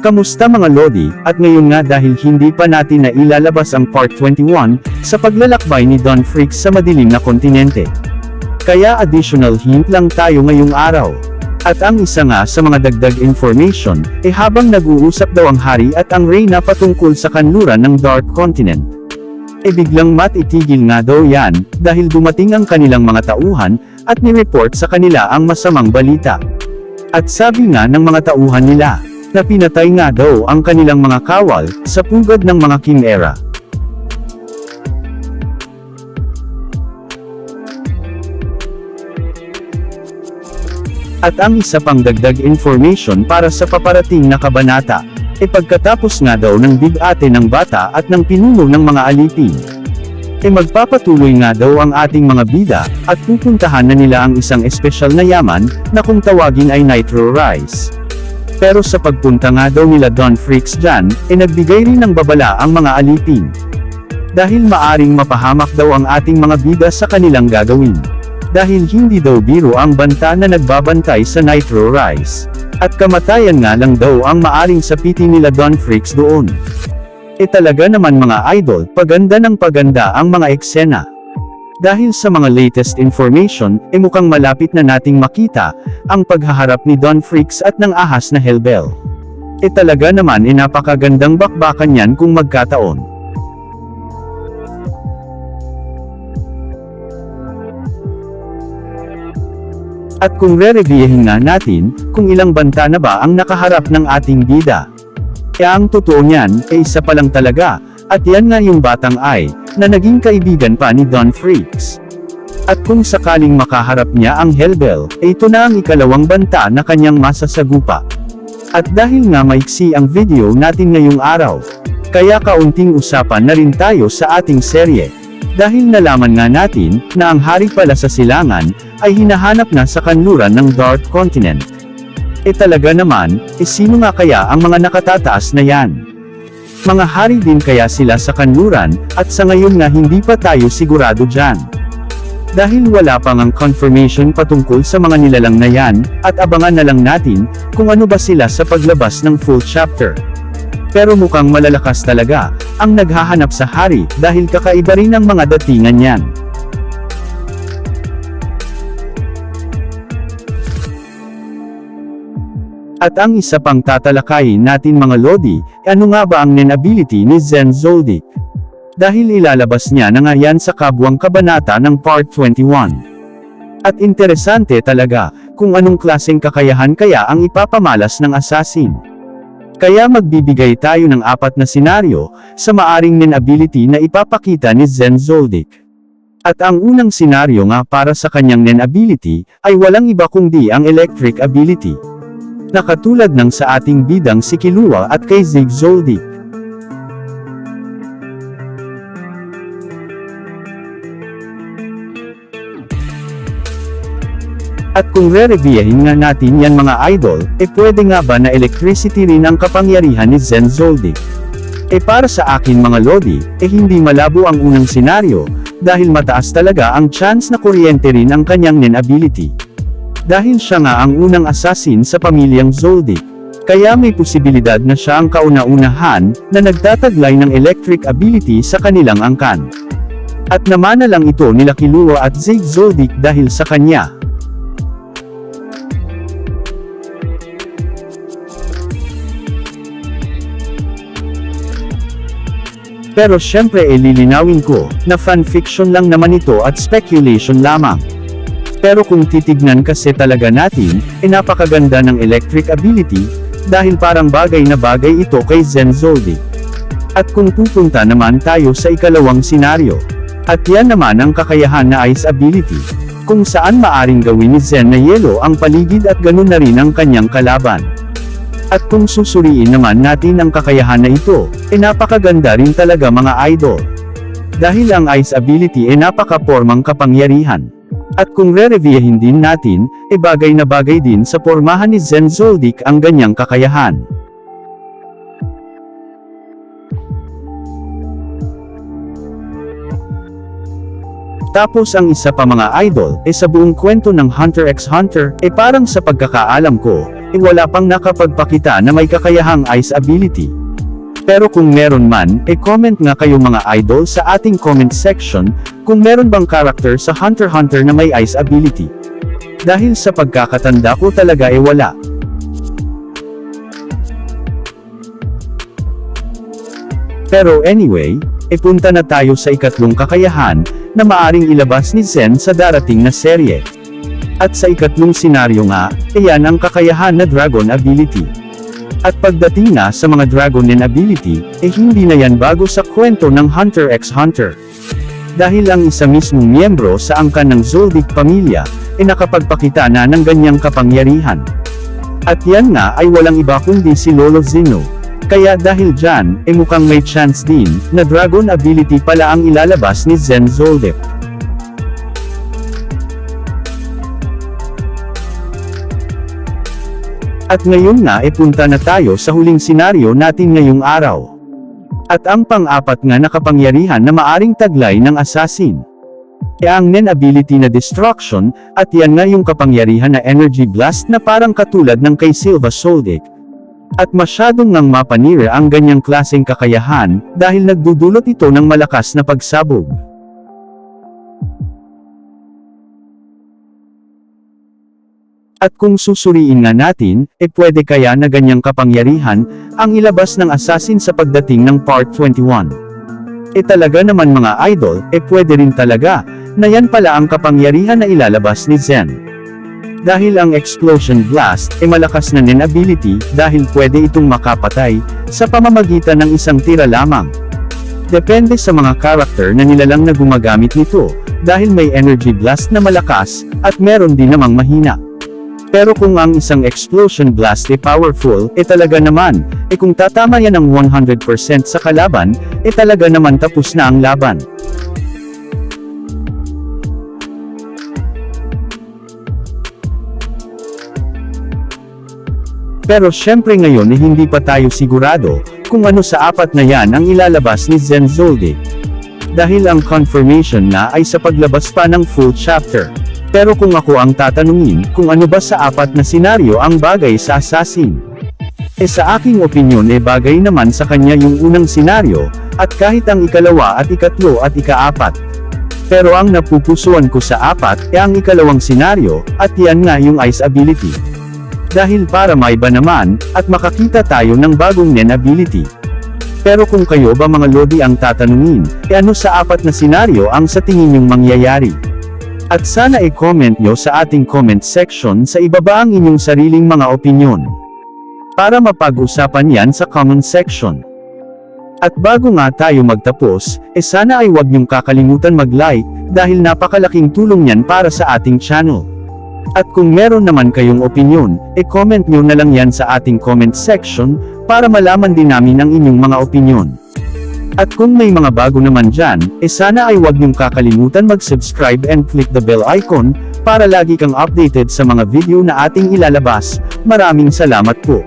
Kamusta mga Lodi, at ngayon nga dahil hindi pa natin na ilalabas ang Part 21, sa paglalakbay ni Don Freaks sa madilim na kontinente. Kaya additional hint lang tayo ngayong araw. At ang isa nga sa mga dagdag information, eh habang nag-uusap daw ang hari at ang reyna patungkol sa kanluran ng Dark Continent. E biglang matitigil nga daw yan, dahil dumating ang kanilang mga tauhan, at nireport sa kanila ang masamang balita. At sabi nga ng mga tauhan nila, na pinatay nga daw ang kanilang mga kawal, sa pugad ng mga Chimera. At ang isa pang dagdag information para sa paparating na kabanata, e pagkatapos nga daw ng bigate ng bata at ng pinuno ng mga alipin. E magpapatuloy nga daw ang ating mga bida, at pupuntahan na nila ang isang espesyal na yaman, na kung tawagin ay Nitro Rice. Pero sa pagpunta nga daw nila Don Freaks dyan, e nagbigay rin ng babala ang mga alipin. Dahil maaring mapahamak daw ang ating mga bida sa kanilang gagawin. Dahil hindi daw biro ang banta na nagbabantay sa Nitro Rice. At kamatayan nga lang daw ang maaring sapitin nila Don Freaks doon. E talaga naman mga idol, paganda ng paganda ang mga eksena. Dahil sa mga latest information, e mukhang malapit na nating makita, ang paghaharap ni Don Freaks at ng ahas na Hellbell. E talaga naman e napakagandang bakbakan yan kung magkataon. At kung re-reviewin nga natin, kung ilang banta na ba ang nakaharap ng ating bida. Kaya ang totoo niyan, ay isa pa lang talaga, at yan nga yung batang ay, na naging kaibigan pa ni Don Freaks. At kung sakaling makaharap niya ang Hellbell, ay ito na ang ikalawang banta na kanyang masasagupa. At dahil nga maiksi ang video natin ngayong araw, kaya kaunting usapan na rin tayo sa ating serye. Dahil nalaman nga natin, na ang hari pala sa silangan, ay hinahanap na sa kanluran ng Dark Continent. E talaga naman, e sino nga kaya ang mga nakatataas na yan? Mga hari din kaya sila sa kanluran, at sa ngayon nga hindi pa tayo sigurado dyan. Dahil wala pa ngang confirmation patungkol sa mga nilalang na yan, at abangan na lang natin, kung ano ba sila sa paglabas ng full chapter. Pero mukhang malalakas talaga, ang naghahanap sa hari, dahil kakaiba rin ang mga datingan yan. At ang isa pang tatalakayin natin mga Lodi, ano nga ba ang nen ability ni Zen Zoldyck? Dahil ilalabas niya na nga yan sa kabwang kabanata ng Part 21. At interesante talaga, kung anong klaseng kakayahan kaya ang ipapamalas ng assassin. Kaya magbibigay tayo ng apat na senaryo, sa maaring ability na ipapakita ni Zen Zoldyck. At ang unang senaryo nga para sa kanyang ability, ay walang iba kundi ang electric ability. Na katulad ng sa ating bidang si Kilua at kay Zig Zoldyck. At kung re-reviewin nga natin yan mga idol, e pwede nga ba na electricity rin ang kapangyarihan ni Zen Zoldyck? E para sa akin mga Lodi, e hindi malabo ang unang senaryo, dahil mataas talaga ang chance na kuryente rin ang kanyang nen ability. Dahil siya nga ang unang assassin sa pamilyang Zoldyck. Kaya may posibilidad na siya ang kauna-unahan, na nagtataglay ng electric ability sa kanilang angkan. At namana lang ito nila Kilua at Zig Zoldyck dahil sa kanya. Pero syempre e lilinawin ko, na fanfiction lang naman ito at speculation lamang. Pero kung titignan kasi talaga natin, e napakaganda ng electric ability, dahil parang bagay na bagay ito kay Zen Zoldyck. At kung pupunta naman tayo sa ikalawang senaryo, at yan naman ang kakayahan na ice ability, kung saan maaring gawin ni Zen na yelo ang paligid at ganun na rin ang kanyang kalaban. At kung susuriin naman natin ang kakayahan na ito, e napakaganda rin talaga mga idol. Dahil ang ice ability e napaka-formang kapangyarihan. At kung re-reviewin din natin, e bagay na bagay din sa pormahan ni Zen Zoldyck ang ganyang kakayahan. Tapos ang isa pa mga idol, e sa buong kwento ng Hunter x Hunter, e parang sa pagkakaalam ko, e wala pang nakapagpakita na may kakayahang ice ability. Pero kung meron man, e comment nga kayo mga idol sa ating comment section, kung meron bang character sa Hunter Hunter na may ice ability. Dahil sa pagkakatanda ko talaga e wala. Pero anyway, ipunta na tayo sa ikatlong kakayahan, na maaring ilabas ni Zen sa darating na serye. At sa ikatlong senaryo nga, iyan ang kakayahan na Dragon Ability. At pagdating na sa mga Dragonin Ability, eh hindi na yan bago sa kwento ng Hunter x Hunter. Dahil ang isa mismong miyembro sa angkan ng Zoldyck pamilya, ay nakapagpakita na ng ganyang kapangyarihan. At yan nga ay walang iba kundi si Lolo Zeno. Kaya dahil dyan, e mukhang may chance din, na dragon ability pala ang ilalabas ni Zen Zoldyck. At ngayon na e punta na tayo sa huling senaryo natin ngayong araw. At ang pang-apat nga na kapangyarihan na maaring taglay ng assassin. E ang Nen ability na destruction, at yan nga yung kapangyarihan na energy blast na parang katulad ng kay Silva Soldic. At masyadong ngang mapanira ang ganyang klaseng kakayahan, dahil nagdudulot ito ng malakas na pagsabog. At kung susuriin nga natin, e pwede kaya na ganyang kapangyarihan, ang ilabas ng assassin sa pagdating ng part 21. E talaga naman mga idol, e pwede rin talaga, na yan pala ang kapangyarihan na ilalabas ni Zen. Dahil ang Explosion Blast, e malakas na nin ability, dahil pwede itong makapatay, sa pamamagitan ng isang tira lamang. Depende sa mga character na nilalang na gumagamit nito, dahil may energy blast na malakas, at meron din namang mahina. Pero kung ang isang explosion blast e powerful, e talaga naman, e kung tatama yan ng 100% sa kalaban, e talaga naman tapos na ang laban. Pero syempre ngayon eh hindi pa tayo sigurado, kung ano sa apat na yan ang ilalabas ni Zen Zoldyck. Dahil ang confirmation na ay sa paglabas pa ng full chapter. Pero kung ako ang tatanungin, kung ano ba sa apat na senaryo ang bagay sa assassin? E sa aking opinyon e bagay naman sa kanya yung unang senaryo, at kahit ang ikalawa at ikatlo at ikaapat. Pero ang napupusuan ko sa apat, e ang ikalawang senaryo, at yan nga yung ice ability. Dahil para maiba naman, at makakita tayo ng bagong nen ability. Pero kung kayo ba mga lodi ang tatanungin, e ano sa apat na senaryo ang sa tingin yung mangyayari? At sana i-comment nyo sa ating comment section sa ibaba ang inyong sariling mga opinyon. Para mapag-usapan yan sa comment section. At bago nga tayo magtapos, e sana ay huwag nyong kakalimutan mag-like, dahil napakalaking tulong yan para sa ating channel. At kung meron naman kayong opinyon, e comment nyo na lang yan sa ating comment section, para malaman din namin ang inyong mga opinyon. At kung may mga bago naman dyan, e sana ay huwag niyong kakalimutan mag-subscribe and click the bell icon, para lagi kang updated sa mga video na ating ilalabas. Maraming salamat po.